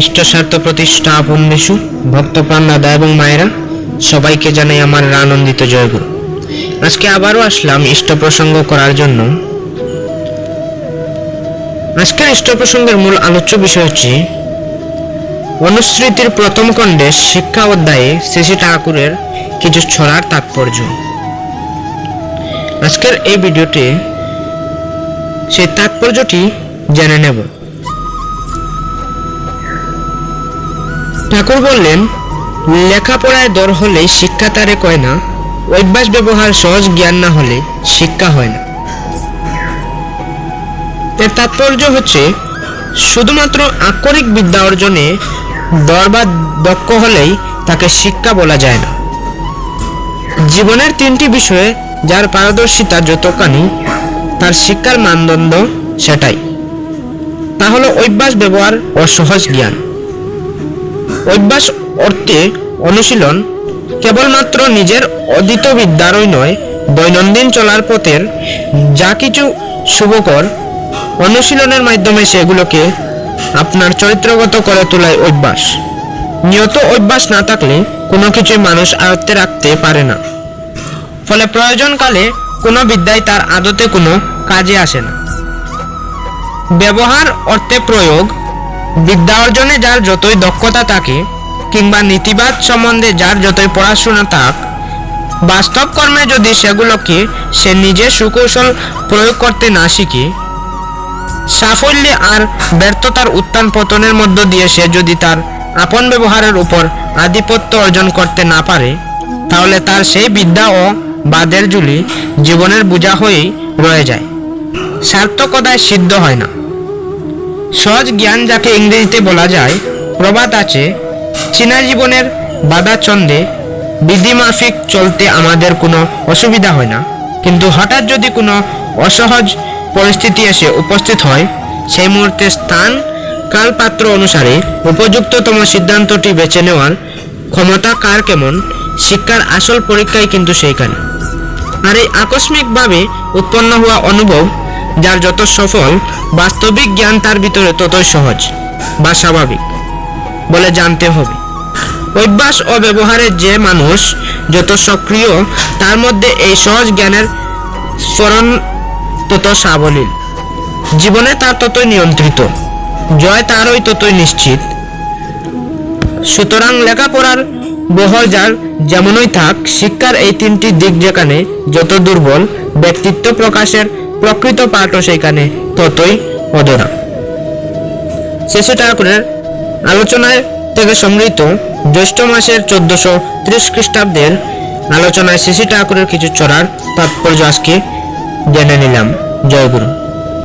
ইষ্ট স্বার্থ প্রতিষ্ঠা আপন নিশু ভক্তপ্রাণ দাদা এবং মায়েরা, সবাইকে জানাই আমার আনন্দিত জয়গুরু। আজকে আবারও আসলাম ইষ্ট প্রসঙ্গ করার জন্য। আজকের ইষ্ট প্রসঙ্গের মূল আলোচ্য বিষয় হচ্ছে অনুস্মৃতির প্রথম খণ্ডে শিক্ষা অধ্যায়ে শ্রী ঠাকুরের কিছু ছড়ার তাৎপর্য। আজকের এই ভিডিওতে সেই তাৎপর্যটি জেনে নেব। ঠাকুর বললেন, লেখাপড়ায় দর হলে শিক্ষা তারে কয় না, অভ্যাস ব্যবহার সহজ জ্ঞান না হলে শিক্ষা হয় না। এর তাৎপর্য হচ্ছে, শুধুমাত্র আক্ষরিক বিদ্যা অর্জনে দর বা দক্ষ হলেই তাকে শিক্ষা বলা যায় না। জীবনের তিনটি বিষয়ে যার পারদর্শিতা যতখানি, তার শিক্ষার মানদণ্ড সেটাই। তা হলো অভ্যাস ব্যবহার ও সহজ জ্ঞান। অভ্যাস অর্থে অনুশীলন কেবলমাত্র নিজের অদিত বিদ্যারই নয়, দৈনন্দিন চলার পথের যা কিছু শুভকর অনুশীলনের মাধ্যমে সেগুলোকে আপনার চরিত্রগত করে তোলায় অভ্যাস। নিয়ত অভ্যাস না থাকলে কোনো কিছুই মানুষ আয়ত্তে রাখতে পারে না। ফলে প্রয়োজনকালে কোনো বিদ্যাই তার আদতে কোনো কাজে আসে না। ব্যবহার অর্থে প্রয়োগ বিদ্যা অর্জনে যার যতই দক্ষতা থাকে, কিংবা নীতিবাদ সম্বন্ধে যার যতই পড়াশোনা থাক, বাস্তব কর্মে যদি সেগুলোকে সে নিজে সুকৌশল প্রয়োগ করতে না শিখে, সাফল্যে আর ব্যর্থতার উত্থান পতনের মধ্য দিয়ে সে যদি তার আপন ব্যবহারের উপর আধিপত্য অর্জন করতে না পারে, তাহলে তার সেই বিদ্যা ও বাদের জুলি জীবনের বোঝা হয়েই রয়ে যায়। সার্থকতায় সিদ্ধ হয় না। সহজ জ্ঞান যাকে ইংরেজিতে বলা যায়, প্রবাদ আছে, চীনা জীবনের বাধা ছন্দে বিধিমাফিক চলতে আমাদের কোনো অসুবিধা হয় না। কিন্তু হঠাৎ যদি কোনো অসহজ পরিস্থিতি এসে উপস্থিত হয়, সেই মুহূর্তে স্থান কালপাত্র অনুসারে উপযুক্ততম সিদ্ধান্তটি বেছে নেওয়ার ক্ষমতা কার কেমন, শিক্ষার আসল পরীক্ষাই কিন্তু সেইখানে। আর এই আকস্মিকভাবে উৎপন্ন হওয়া অনুভব যার যত সফল, বাস্তবিক জ্ঞান তার ভিতরে ততই সহজ বা স্বাভাবিক বলে জানতে হবে। অভ্যাস ও ব্যবহারে যে মানুষ যত সক্রিয়, তার মধ্যে এই সহজ জ্ঞানের স্মরণ তত সাবলীল। জীবনে তার ততই নিয়ন্ত্রিত, জয় তারই ততই নিশ্চিত। সুতরাং লেখাপড়ার বহর যার যেমনই থাক, শিক্ষার এই তিনটি দিক যেখানে যত দুর্বল ব্যক্তিত্ব প্রকাশের প্রকৃত পাঠও সেখানে ততই অধরা। শেষে ঠাকুরের আলোচনায় থেকে সংগৃহীত জ্যৈষ্ঠ মাসের চোদ্দশো ত্রিশ খ্রিস্টাব্দের আলোচনায় শিশি ঠাকুরের কিছু চড়ার তাৎপর্য আজকে জেনে নিলাম। জয়গুরু